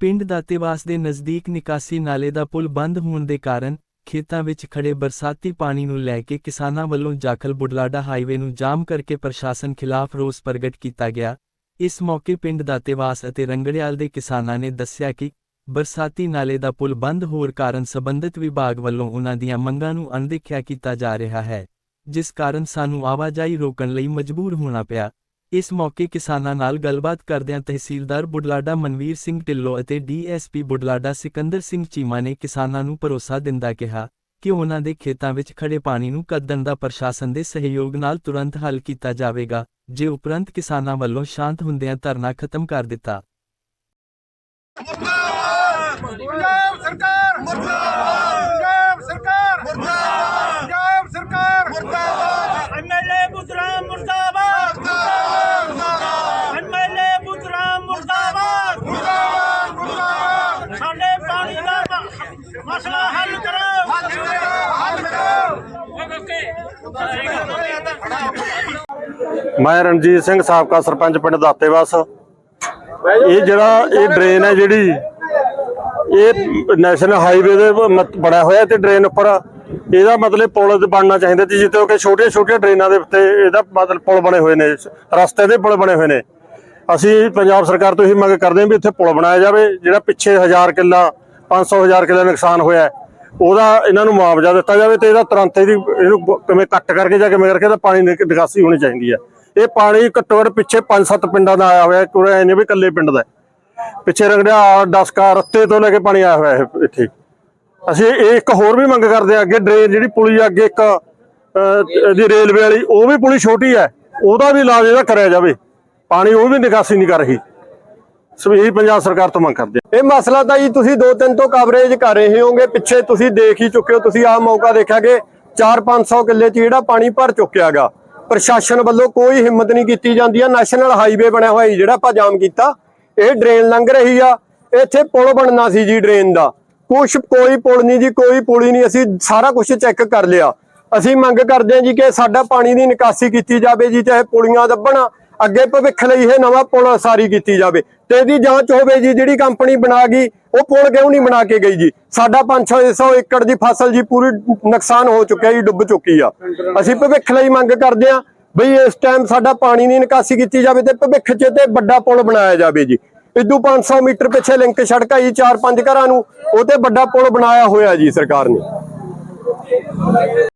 ਪਿੰਡ ਦਾਤੇਵਾਸ ਦੇ ਨਜ਼ਦੀਕ ਨਿਕਾਸੀ ਨਾਲੇ ਦਾ ਪੁਲ ਬੰਦ ਹੋਣ ਦੇ ਕਾਰਨ ਖੇਤਾਂ ਵਿੱਚ ਖੜੇ ਬਰਸਾਤੀ ਪਾਣੀ ਨੂੰ ਲੈ ਕੇ ਕਿਸਾਨਾਂ ਵੱਲੋਂ ਜਾਖਲ ਬੁਢਲਾਡਾ ਹਾਈਵੇ ਨੂੰ ਜਾਮ ਕਰਕੇ ਪ੍ਰਸ਼ਾਸਨ ਖਿਲਾਫ ਰੋਸ ਪ੍ਰਗਟ ਕੀਤਾ ਗਿਆ। ਇਸ ਮੌਕੇ ਪਿੰਡ ਦਾਤੇਵਾਸ ਅਤੇ ਰੰਗੜਿਆਲ ਦੇ ਕਿਸਾਨਾਂ ਨੇ ਦੱਸਿਆ ਕਿ ਬਰਸਾਤੀ ਨਾਲੇ ਦਾ ਪੁਲ ਬੰਦ ਹੋਣ ਕਾਰਨ ਸਬੰਧਤ ਵਿਭਾਗ ਵੱਲੋਂ ਉਨ੍ਹਾਂ ਦੀਆਂ ਮੰਗਾਂ ਨੂੰ ਅਣਦੇਖਿਆ ਕੀਤਾ ਜਾ ਰਿਹਾ ਹੈ, ਜਿਸ ਕਾਰਨ ਸਾਨੂੰ ਆਵਾਜਾਈ ਰੋਕਣ ਲਈ ਮਜਬੂਰ ਹੋਣਾ ਪਿਆ। ਇਸ ਮੌਕੇ ਕਿਸਾਨਾਂ ਨਾਲ ਗੱਲਬਾਤ ਕਰਦਿਆਂ ਤਹਿਸੀਲਦਾਰ ਬੁਢਲਾਡਾ ਮਨਵੀਰ ਸਿੰਘ ਢਿੱਲੋਂ ਅਤੇ ਡੀਐਸਪੀ ਬੁਢਲਾਡਾ ਸਿਕੰਦਰ ਸਿੰਘ ਚੀਮਾ ਨੇ ਕਿਸਾਨਾਂ ਨੂੰ ਭਰੋਸਾ ਦਿੰਦਾ ਕਿਹਾ ਕਿ ਉਹਨਾਂ ਦੇ ਖੇਤਾਂ ਵਿੱਚ ਖੜੇ ਪਾਣੀ ਨੂੰ ਕੱਦਣ ਦਾ ਪ੍ਰਸ਼ਾਸਨ ਦੇ ਸਹਿਯੋਗ ਨਾਲ ਤੁਰੰਤ ਹੱਲ ਕੀਤਾ ਜਾਵੇਗਾ, ਜੇ ਉਪਰੰਤ ਕਿਸਾਨਾਂ ਵੱਲੋਂ ਸ਼ਾਂਤ ਹੁੰਦਿਆਂ ਧਰਨਾ ਖਤਮ ਕਰ ਦਿੱਤਾ ਪੰਜਾਬ ਸਰਕਾਰ ਮੁਰਦਾਬਾਦ ਪੰਜਾਬ ਸਰਕਾਰ ਮੁਰਦਾਬਾਦ ਪੰਜਾਬ ਸਰਕਾਰ ਮੁਰਦਾਬਾਦ ਐਮਐਲਏ ਬੁੱਧਰਾਮ ਮੁਰਦਾਬਾਦ ਐਮਐਲਏ ਬੁੱਧਰਾਮ ਮੁਰਦਾਬਾਦ ਮੁਰਦਾਬਾਦ ਮੁਰਦਾਬਾਦ ਸਾਡੇ ਪਾਣੀ ਦਾ ਮ- ਮਸਲਾ ਹੱਲ ਕਰੋ ਹੱਲ ਕਰੋ ਮੈਂ ਰਣਜੀਤ ਸਿੰਘ ਸਾਬਕਾ ਸਰਪੰਚ ਪਿੰਡ ਦਾਤੇਵਾਸ। ਇਹ ਜਿਹੜਾ ਇਹ ਡਰੇਨ ਹੈ ਜਿਹੜੀ, ਇਹ ਨੈਸ਼ਨਲ ਹਾਈਵੇ ਦੇ ਬਣਿਆ ਹੋਇਆ ਤੇ ਡਰੇਨ ਉੱਪਰ। ਇਹਦਾ ਮਤਲਬ ਪੁਲ ਬਣਨਾ ਚਾਹੀਦਾ ਸੀ ਜਿੱਥੇ ਕਿ ਛੋਟੀਆਂ ਛੋਟੀਆਂ ਡਰੇਨਾਂ ਦੇ ਉੱਤੇ ਇਹਦਾ ਮਤਲਬ ਪੁਲ ਬਣੇ ਹੋਏ ਨੇ, ਰਸਤੇ ਦੇ ਪੁਲ ਬਣੇ ਹੋਏ ਨੇ। ਅਸੀਂ ਪੰਜਾਬ ਸਰਕਾਰ ਤੋਂ ਇਹੀ ਮੰਗ ਕਰਦੇ ਹਾਂ ਵੀ ਇੱਥੇ ਪੁਲ ਬਣਾਇਆ ਜਾਵੇ, ਜਿਹੜਾ ਪਿੱਛੇ 1000 ਕਿੱਲਾ 500 ਹਜ਼ਾਰ ਕਿੱਲਾ ਨੁਕਸਾਨ ਹੋਇਆ ਉਹਦਾ ਇਹਨਾਂ ਨੂੰ ਮੁਆਵਜ਼ਾ ਦਿੱਤਾ ਜਾਵੇ ਤੇ ਇਹਦਾ ਤੁਰੰਤ ਇਹਦੀ ਇਹਨੂੰ ਕਿਵੇਂ ਕੱਟ ਕਰਕੇ ਜਾਂ ਕਿਵੇਂ ਕਰਕੇ ਇਹਦਾ ਪਾਣੀ ਨਿਕਾਸੀ ਹੋਣੀ ਚਾਹੀਦੀ ਹੈ ਇਹ ਪਾਣੀ ਘੱਟੋ ਘੱਟ ਪਿੱਛੇ 5-7 ਪਿੰਡਾਂ ਦਾ ਆਇਆ ਹੋਇਆ ਕੋਈ ਐ ਨਹੀਂ ਵੀ ਇਕੱਲੇ ਪਿੰਡ ਦਾ। ਪਿੱਛੇ ਰੰਗੜਿਆ ਡਸਕਾ ਰੱਤੇ ਤੋਂ ਲੈ ਕੇ ਪਾਣੀ ਆਇਆ ਹੋਇਆ ਹੈ ਇੱਥੇ। ਅਸੀਂ ਇਹ ਇੱਕ ਹੋਰ ਵੀ ਮੰਗ ਕਰਦੇ ਹਾਂ ਅੱਗੇ ਡਰੇਨ ਜਿਹੜੀ ਪੁਲੀ ਅੱਗੇ ਇੱਕ ਅਹ, ਇਹਦੀ ਰੇਲਵੇ ਵਾਲੀ ਉਹ ਵੀ ਪੁਲੀ ਛੋਟੀ ਹੈ ਉਹਦਾ ਵੀ ਇਲਾਜ ਇਹਦਾ ਕਰਿਆ ਜਾਵੇ। ਪਾਣੀ ਉਹ ਵੀ ਨਿਕਾਸੀ ਨਹੀਂ ਕਰ ਰਹੀ। ਸੋ ਪੰਜਾਬ ਸਰਕਾਰ ਤੋਂ ਮੰਗ ਕਰਦੇ ਇਹ ਮਸਲਾ ਤਾਂ ਜੀ ਤੁਸੀਂ ਦੋ ਤਿੰਨ ਤੋਂ ਕਵਰੇਜ ਕਰ ਰਹੇ ਹੋਗੇ, ਪਿੱਛੇ ਤੁਸੀਂ ਦੇਖ ਹੀ ਚੁੱਕੇ ਹੋ, ਤੁਸੀਂ ਆਹ ਮੌਕਾ ਦੇਖਿਆ ਕਿ 4-500 ਕਿੱਲੇ 'ਚ ਜਿਹੜਾ ਪਾਣੀ ਭਰ ਚੁੱਕਿਆਗਾ ਪ੍ਰਸ਼ਾਸਨ ਵੱਲੋਂ ਕੋਈ ਹਿੰਮਤ ਨਹੀਂ ਕੀਤੀ ਜਾਂਦੀ ਆ, ਨੈਸ਼ਨਲ ਹਾਈਵੇ ਬਣਿਆ ਹੋਇਆ ਜਿਹੜਾ ਆਪਾਂ ਜਾਮ ਕੀਤਾ, ਇਹ ਡਰੇਨ ਲੰਘ ਰਹੀ ਆ, ਇੱਥੇ ਪੁਲ ਬਣਨਾ ਸੀ ਜੀ ਡਰੇਨ ਦਾ, ਕੁਛ ਕੋਈ ਪੁਲ ਨਹੀਂ ਜੀ, ਕੋਈ ਪੁਲੀ ਨਹੀਂ, ਅਸੀਂ ਸਾਰਾ ਕੁਝ ਚੈੱਕ ਕਰ ਲਿਆ, ਅਸੀਂ ਮੰਗ ਕਰਦੇ ਹਾਂ ਜੀ ਕਿ ਸਾਡਾ ਪਾਣੀ ਦੀ ਨਿਕਾਸੀ ਕੀਤੀ ਜਾਵੇ ਜੀ, ਚਾਹੇ ਪੁਲੀਆਂ ਦੱਬਣ ਅੱਗੇ ਭਵਿੱਖ ਲਈ ਇਹ ਨਵਾਂ ਪੁਲ ਸਾਰੀ ਕੀਤੀ ਜਾਵੇ। ਤੇ ਇਹਦੀ ਜਾਂਚ ਹੋਵੇ ਜੀ, ਜਿਹੜੀ ਕੰਪਨੀ ਬਣਾ ਗਈ, ਉਹ ਪੁਲ ਕਿਉਂ ਨਹੀਂ ਬਣਾ ਕੇ ਗਈ ਜੀ? ਸਾਡਾ 5-600 ਏਕੜ ਦੀ ਫਸਲ ਜੀ, ਪੂਰੀ ਨੁਕਸਾਨ ਹੋ ਚੁੱਕਿਆ ਜੀ, ਡੁੱਬ ਚੁੱਕੀ ਆ। ਅਸੀਂ ਭਵਿੱਖ ਲਈ ਮੰਗ ਕਰਦੇ ਆ ਬਈ ਇਸ ਟਾਈਮ ਸਾਡਾ ਪਾਣੀ ਦੀ ਨਿਕਾਸੀ ਕੀਤੀ ਜਾਵੇ ਤੇ ਭਵਿੱਖ 'ਚ ਤੇ ਵੱਡਾ ਪੁਲ ਬਣਾਇਆ ਜਾਵੇ ਜੀ। ਇਦੋਂ 500 ਮੀਟਰ ਪਿੱਛੇ ਲਿੰਕ ਸੜਕ ਆ ਜੀ 4-5 ਘਰਾਂ ਨੂੰ, ਉਹ ਤੇ ਵੱਡਾ ਪੁਲ ਬਣਾਇਆ ਹੋਇਆ ਜੀ ਸਰਕਾਰ ਨੇ।